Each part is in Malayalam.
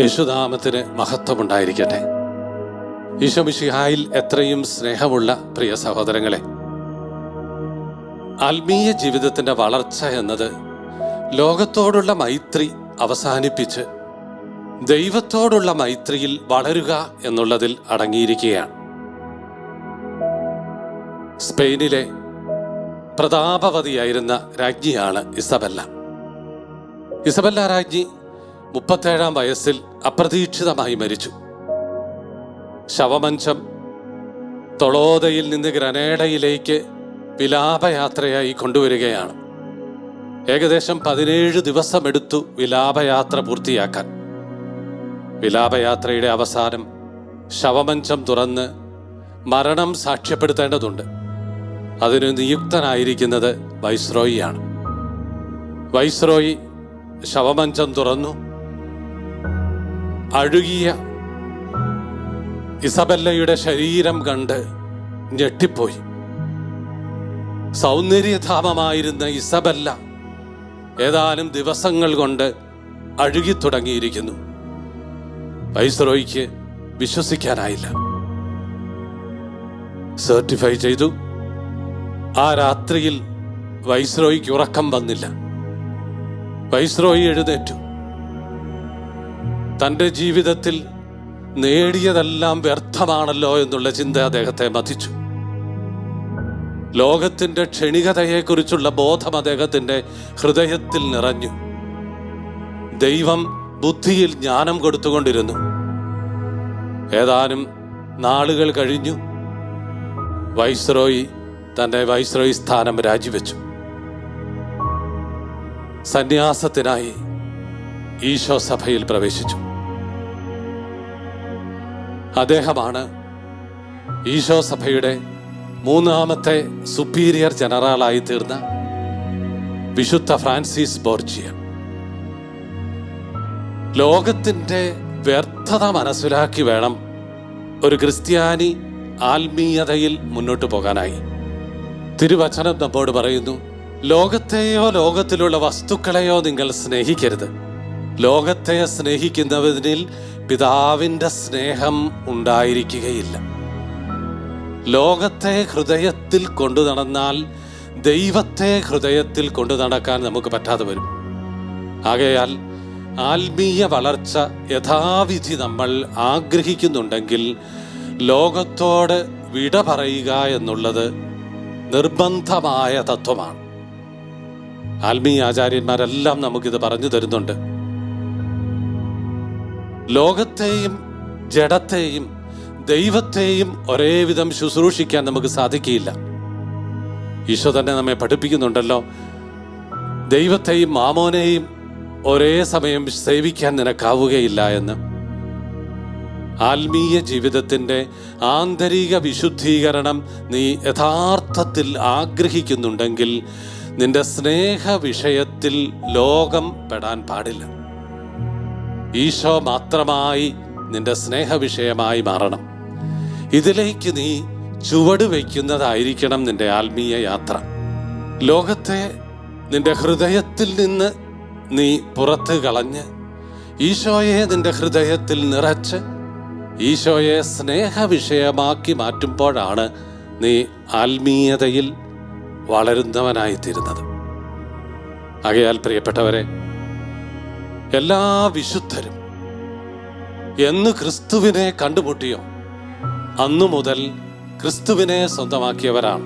യേശുനാമത്തിന് മഹത്വമുണ്ടായിരിക്കട്ടെ. ഈശോമിഷിഹായിൽ എത്രയും സ്നേഹമുള്ള പ്രിയ സഹോദരങ്ങളെ ആത്മീയ ജീവിതത്തിന്റെ വളർച്ച എന്നത് ലോകത്തോടുള്ള മൈത്രി അവസാനിപ്പിച്ച് ദൈവത്തോടുള്ള മൈത്രിയിൽ വളരുക എന്നുള്ളതിൽ അടങ്ങിയിരിക്കുകയാണ്. സ്പെയിനിലെ പ്രതാപവതിയായിരുന്ന രാജ്ഞിയാണ് ഇസബല്ല. ഇസബല്ല രാജ്ഞി മുപ്പത്തേഴാം വയസ്സിൽ അപ്രതീക്ഷിതമായി മരിച്ചു. ശവമഞ്ചം തൊളോദയിൽ നിന്ന് ഗ്രനേഡയിലേക്ക് വിലാപയാത്രയായി കൊണ്ടുവരികയാണ്. ഏകദേശം പതിനേഴ് ദിവസമെടുത്തു വിലാപയാത്ര പൂർത്തിയാക്കാൻ. വിലാപയാത്രയുടെ അവസാനം ശവമഞ്ചം തുറന്ന് മരണം സാക്ഷ്യപ്പെടുത്തേണ്ടതുണ്ട്. അതിന് നിയുക്തനായിരിക്കുന്നത് വൈസ്രോയിയാണ്. വൈസ്രോയി ശവമഞ്ചം തുറന്നു അഴുകിയ ഇസബല്ലയുടെ ശരീരം കണ്ട് ഞെട്ടിപ്പോയി. സൗന്ദര്യധാമമായിരുന്ന ഇസബല്ല ഏതാനും ദിവസങ്ങൾ കൊണ്ട് അഴുകി തുടങ്ങിയിരിക്കുന്നു. വൈസ്രോയ്ക്ക് വിശ്വസിക്കാനായില്ല. സർട്ടിഫൈ ചെയ്തു. ആ രാത്രിയിൽ വൈസ്രോയ്ക്ക് ഉറക്കം വന്നില്ല. വൈസ്രോയി എഴുന്നേറ്റു. തന്റെ ജീവിതത്തിൽ നേടിയതെല്ലാം വ്യർത്ഥമാണല്ലോ എന്നുള്ള ചിന്ത അദ്ദേഹത്തെ മതിച്ചു. ലോകത്തിന്റെ ക്ഷണികതയെക്കുറിച്ചുള്ള ബോധം അദ്ദേഹത്തിന്റെ ഹൃദയത്തിൽ നിറഞ്ഞു. ദൈവം ബുദ്ധിയിൽ ജ്ഞാനം കൊടുത്തുകൊണ്ടിരുന്നു. ഏതാനും നാളുകൾ കഴിഞ്ഞു. വൈസ്രോയി തന്റെ വൈസ്രോയി സ്ഥാനം രാജിവെച്ചു. സന്യാസത്തിനായി ഈശോ സഭയിൽ പ്രവേശിച്ചു. അദ്ദേഹമാണ് ഈശോ സഭയുടെ മൂന്നാമത്തെ സുപ്പീരിയർ ജനറലായി തീർന്ന വിശുദ്ധ ഫ്രാൻസിസ് ബോർജിയ. ലോകത്തിന്റെ വ്യർത്ഥത മനസ്സിലാക്കി വേണം ഒരു ക്രിസ്ത്യാനി ആത്മീയതയിൽ മുന്നോട്ട് പോകാനായി. തിരുവചനം നമ്മോട് പറയുന്നു ലോകത്തെയോ ലോകത്തിലുള്ള വസ്തുക്കളെയോ നിങ്ങൾ സ്നേഹിക്കരുത്. ലോകത്തെ സ്നേഹിക്കുന്നതിനിൽ പിതാവിന്റെ സ്നേഹം ഉണ്ടായിരിക്കുകയില്ല. ലോകത്തെ ഹൃദയത്തിൽ കൊണ്ടു നടന്നാൽ ദൈവത്തെ ഹൃദയത്തിൽ കൊണ്ടു നടക്കാൻ നമുക്ക് പറ്റാതെ വരും. ആകയാൽ ആത്മീയ വളർച്ച യഥാവിധി നമ്മൾ ആഗ്രഹിക്കുന്നുണ്ടെങ്കിൽ ലോകത്തോട് വിട പറയുക എന്നുള്ളത് നിർബന്ധമായ തത്വമാണ്. ആത്മീയ ആചാര്യന്മാരെല്ലാം നമുക്കിത് പറഞ്ഞു തരുന്നുണ്ട്. ലോകത്തെയും ജഡത്തെയും ദൈവത്തെയും ഒരേവിധം ശുശ്രൂഷിക്കാൻ നമുക്ക് സാധിക്കില്ല ഈശോ തന്നെ നമ്മെ പഠിപ്പിക്കുന്നുണ്ടല്ലോ ദൈവത്തെയും മാമോനെയും ഒരേ സമയം സേവിക്കാൻ നിനക്കാവുകയില്ല എന്ന്. ആത്മീയ ജീവിതത്തിന്റെ ആന്തരിക വിശുദ്ധീകരണം നീ യഥാർത്ഥത്തിൽ ആഗ്രഹിക്കുന്നുണ്ടെങ്കിൽ നിന്റെ സ്നേഹ വിഷയത്തിൽ ലോകം പെടാൻ പാടില്ല. ഈശോ മാത്രമായി നിന്റെ സ്നേഹവിഷയമായി മാറണം. ഇതിലേക്ക് നീ ചുവട് വയ്ക്കുന്നതായിരിക്കണം നിന്റെ ആത്മീയ യാത്ര. ലോകത്തെ നിന്റെ ഹൃദയത്തിൽ നിന്ന് നീ പുറത്ത് കളഞ്ഞ് ഈശോയെ നിന്റെ ഹൃദയത്തിൽ നിറച്ച് ഈശോയെ സ്നേഹവിഷയമാക്കി മാറ്റുമ്പോഴാണ് നീ ആത്മീയതയിൽ വളരുന്നവനായിത്തീരുന്നത്. ആകയാൽ പ്രിയപ്പെട്ടവരെ എല്ലാ വിശുദ്ധരും എന്ന് ക്രിസ്തുവിനെ കണ്ടുമുട്ടിയോ? അന്നു മുതൽ ക്രിസ്തുവിനെ സ്വന്തമാക്കിയവരാണ്.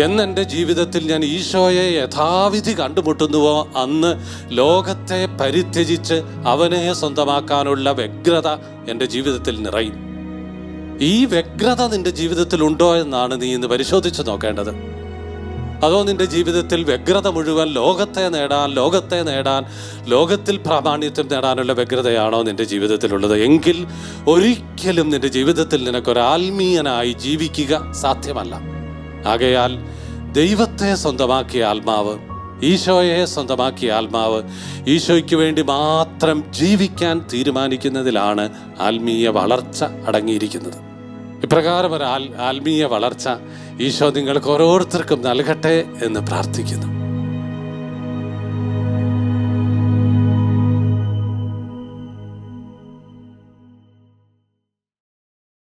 എന്നെ ജീവിതത്തിൽ ഞാൻ ഈശോയെ യഥാവിധി കണ്ടുമുട്ടുന്നുവോ? അന്ന് ലോകത്തെ പരിത്യജിച്ച് അവനെ സ്വന്തമാക്കാനുള്ള വ്യഗ്രത എന്റെ ജീവിതത്തിൽ നിറയും. ഈ വ്യഗ്രത നിന്റെ ജീവിതത്തിൽ ഉണ്ടോ എന്നാണ് നീ ഇന്ന് പരിശോധിച്ച് നോക്കേണ്ടത്. അതോ നിന്റെ ജീവിതത്തിൽ വ്യഗ്രത മുഴുവൻ ലോകത്തെ നേടാൻ ലോകത്തെ നേടാൻ ലോകത്തിൽ പ്രാമാണ്യത്വം നേടാനുള്ള വ്യഗ്രതയാണോ നിന്റെ ജീവിതത്തിലുള്ളത്? എങ്കിൽ ഒരിക്കലും നിന്റെ ജീവിതത്തിൽ നിനക്കൊരു ആത്മീയനായി ജീവിക്കുക സാധ്യമല്ല. ആകയാൽ ദൈവത്തെ സ്വന്തമാക്കിയ ആത്മാവ് ഈശോയെ സ്വന്തമാക്കിയ ആത്മാവ് ഈശോയ്ക്ക് വേണ്ടി മാത്രം ജീവിക്കാൻ തീരുമാനിക്കുന്നതിലാണ് ആത്മീയ വളർച്ച അടങ്ങിയിരിക്കുന്നത്. ഇപ്രകാരം ഒരു ആൽ ആത്മീയ വളർച്ച ഈശോ നിങ്ങൾക്ക് ഓരോരുത്തർക്കും നൽകട്ടെ എന്ന് പ്രാർത്ഥിക്കുന്നു.